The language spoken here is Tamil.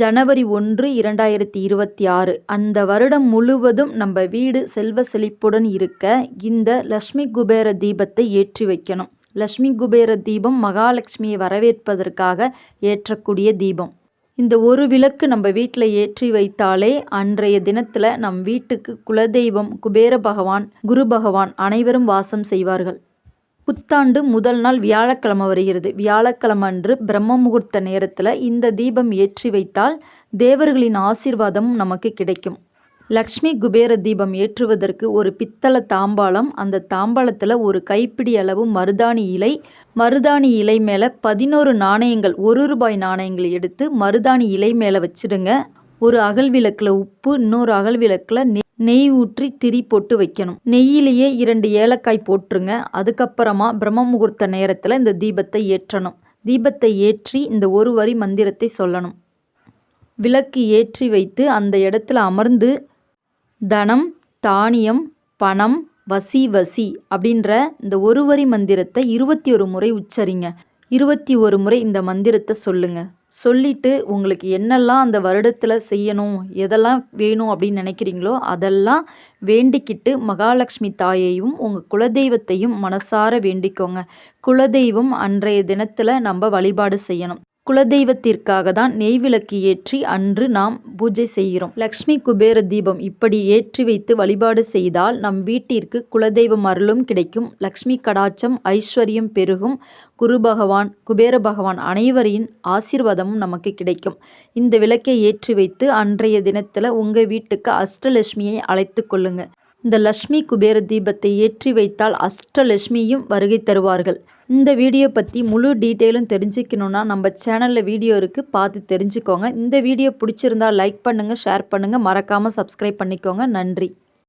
ஜனவரி ஒன்று இரண்டாயிரத்தி இருபத்தி ஆறு. அந்த வருடம் முழுவதும் நம்ம வீடு செல்வ செழிப்புடன் இருக்க இந்த லக்ஷ்மி குபேர தீபத்தை ஏற்றி வைக்கணும். லக்ஷ்மி குபேர தீபம் மகாலட்சுமியை வரவேற்பதற்காக ஏற்றக்கூடிய தீபம். இந்த ஒரு விளக்கு நம்ம வீட்டில் ஏற்றி வைத்தாலே அன்றைய தினத்தில் நம் வீட்டுக்கு குலதெய்வம் குபேர பகவான் குரு பகவான் அனைவரும் வாசம் செய்வார்கள். புத்தாண்டு முதல் நாள் வியாழக்கிழமை வருகிறது. வியாழக்கிழமை அன்று பிரம்ம முகூர்த்த நேரத்தில் இந்த தீபம் ஏற்றி வைத்தால் தேவர்களின் ஆசீர்வாதமும் நமக்கு கிடைக்கும். லக்ஷ்மி குபேர தீபம் ஏற்றுவதற்கு ஒரு பித்தளை தாம்பாளம் அந்த தாம்பாளத்தில் ஒரு கைப்பிடி அளவு மருதாணி இலை மருதாணி இலை மேலே பதினோரு நாணயங்கள் ஒரு ரூபாய் நாணயங்கள் எடுத்து மருதாணி இலை மேலே வச்சிடுங்க ஒரு அகல் விளக்கில் உப்பு இன்னொரு அகல் விளக்கில் நெய் ஊற்றி திரி போட்டு வைக்கணும். நெய்யிலேயே இரண்டு ஏலக்காய் போட்டுருங்க. அதுக்கப்புறமா பிரம்ம முகூர்த்த நேரத்தில் இந்த தீபத்தை ஏற்றணும். தீபத்தை ஏற்றி இந்த ஒரு வரி மந்திரத்தை சொல்லணும். விளக்கு ஏற்றி வைத்து அந்த இடத்துல அமர்ந்து தனம் தானியம் பணம் வசி வசி அப்படின்ற இந்த ஒரு வரி மந்திரத்தை இருபத்தி ஒரு முறை உச்சரிங்க. இருபத்தி ஒரு முறை இந்த மந்திரத்தை சொல்லுங்கள் சொல்லிட்டு உங்களுக்கு என்னெல்லாம் அந்த வருடத்தில் செய்யணும் எதெல்லாம் வேணும் அப்படின்னு நினைக்கிறீங்களோ அதெல்லாம் வேண்டிக்கிட்டு மகாலட்சுமி தாயையும் உங்கள் குலதெய்வத்தையும் மனசார வேண்டிக்கோங்க. குலதெய்வம் அன்றைய தினத்தில் நம்ம வழிபாடு செய்யணும். குலதெய்வத்திற்காக தான் நெய் விளக்கு ஏற்றி அன்று நாம் பூஜை செய்கிறோம். லக்ஷ்மி குபேர தீபம் இப்படி ஏற்றி வைத்து வழிபாடு செய்தால் நம் வீட்டிற்கு குலதெய்வம் அருளும் கிடைக்கும். லக்ஷ்மி கடாச்சம் ஐஸ்வர்யம் பெருகும். குரு பகவான் குபேர பகவான் அனைவரின் ஆசீர்வாதமும் நமக்கு கிடைக்கும். இந்த விளக்கை ஏற்றி வைத்து அன்றைய தினத்தில் உங்கள் வீட்டுக்கு அஷ்டலட்சுமியை அழைத்து கொள்ளுங்கள் இந்த லக்ஷ்மி குபேர தீபத்தை ஏற்றி வைத்தால் அஷ்டலட்சுமியும் வருகை தருவார்கள். இந்த வீடியோ பற்றி முழு டீட்டெயிலும் தெரிஞ்சுக்கணுன்னா நம்ம சேனலில் வீடியோ இருக்குது பார்த்து தெரிஞ்சுக்கோங்க. இந்த வீடியோ பிடிச்சிருந்தா லைக் பண்ணுங்கள் ஷேர் பண்ணுங்கள் மறக்காமல் சப்ஸ்கிரைப் பண்ணிக்கோங்க. நன்றி.